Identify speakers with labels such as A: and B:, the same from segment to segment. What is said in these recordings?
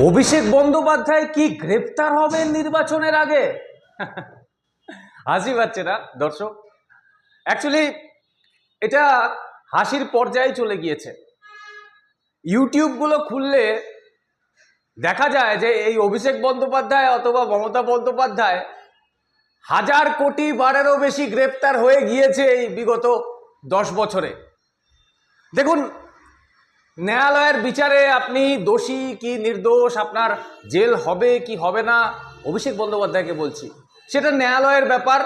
A: অভিষেক বন্দ্যোপাধ্যায় কি গ্রেপ্তার হবেন নির্বাচনের আগে? হাসি পাচ্ছে না, দর্শক। অ্যাকচুয়ালি এটা হাসির পর্যায়ে চলে গিয়েছে। ইউটিউবগুলো খুললে দেখা যায় যে এই অভিষেক বন্দ্যোপাধ্যায় অথবা মমতা বন্দ্যোপাধ্যায় হাজার কোটি বারেরও বেশি গ্রেপ্তার হয়ে গিয়েছে এই বিগত দশ বছরে। দেখুন ন্যায়ালয়ের বিচারে আপনি দোষী কি নির্দোষ, আপনার জেল হবে কি হবে না, অভিষেক বন্দ্যোপাধ্যায়কে বলছি। সেটা ন্যায়ালয়ের ব্যাপার,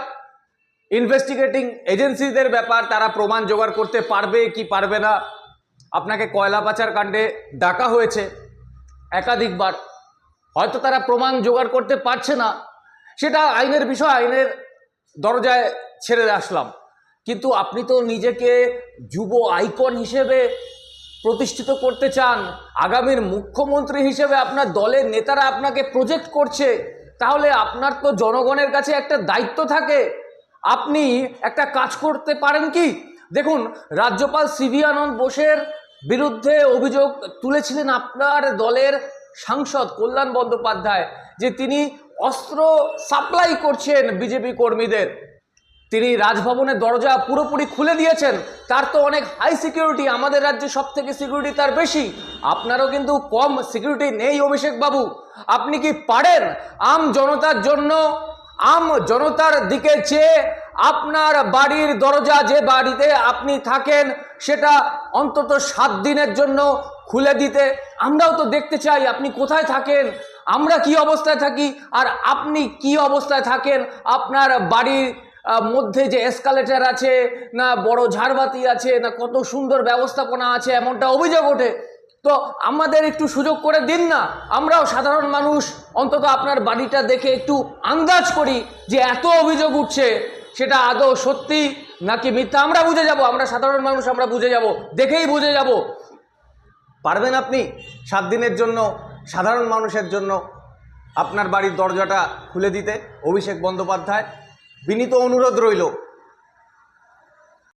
A: ইনভেস্টিগেটিং এজেন্সিদের ব্যাপার, তারা প্রমাণ জোগাড় করতে পারবে কি পারবে না। আপনাকে কয়লা পাচার কাণ্ডে ডাকা হয়েছে একাধিকবার। হয়তো তারা প্রমাণ জোগাড় করতে পারছে না। সেটা আইনের বিষয়, আইনের দরজায় ছেড়ে আসলাম। কিন্তু আপনি তো নিজেকে যুব আইকন হিসেবে প্রতিষ্ঠিত করতে চান, আগামীর মুখ্যমন্ত্রী হিসেবে আপনার দলের নেতারা আপনাকে প্রজেক্ট করছে, তাহলে আপনার তো জনগণের কাছে একটা দায়িত্ব থাকে। আপনি একটা কাজ করতে পারেন কি? দেখুন, রাজ্যপাল সিভি আনন্দ বোসের বিরুদ্ধে অভিযোগ তুলেছিলেন আপনার দলের সাংসদ কল্যাণ বন্দ্যোপাধ্যায়, যে তিনি অস্ত্র সাপ্লাই করছেন বিজেপি কর্মীদের। তিনি রাজভবনের দরজা পুরোপুরি খুলে দিয়েছেন। তার তো অনেক হাই সিকিউরিটি আমাদের রাজ্যে সব থেকে সিকিউরিটি তার বেশি। আপনারও কিন্তু কম সিকিউরিটি নেই অভিষেক বাবু। আপনি কি পারেন? আম জনতার জন্য, আম জনতার দিকে চেয়ে আপনার বাড়ির দরজা যে বাড়িতে আপনি থাকেন, সেটা অন্তত সাত দিনের জন্য খুলে দিতে। আমরাও তো দেখতে চাই আপনি কোথায় থাকেন, আমরা কি অবস্থায় থাকি, আর আপনি কি অবস্থায় থাকেন আপনার বাড়ির মধ্যে যে এসকালেটার আছে, না বড় ঝাড়বাতি আছে, না কত সুন্দর ব্যবস্থাপনা আছে, এমনটা অভিযোগ ওঠে। তো আমাদের একটু সুযোগ করে দিন না। আমরাও সাধারণ মানুষ, অন্তত আপনার বাড়িটা দেখে একটু আন্দাজ করি যে এত অভিযোগ উঠছে, সেটা আদৌ সত্যি নাকি মিথ্যা? আমরা বুঝে যাব, আমরা সাধারণ মানুষ, আমরা বুঝে যাব, দেখেই বুঝে যাব। পারবেন আপনি? সাত দিনের জন্য, সাধারণ মানুষের জন্য আপনার বাড়ির দরজাটা খুলে দিতে? অভিষেক বন্দ্যোপাধ্যায় বিনীত অনুরোধ রইল।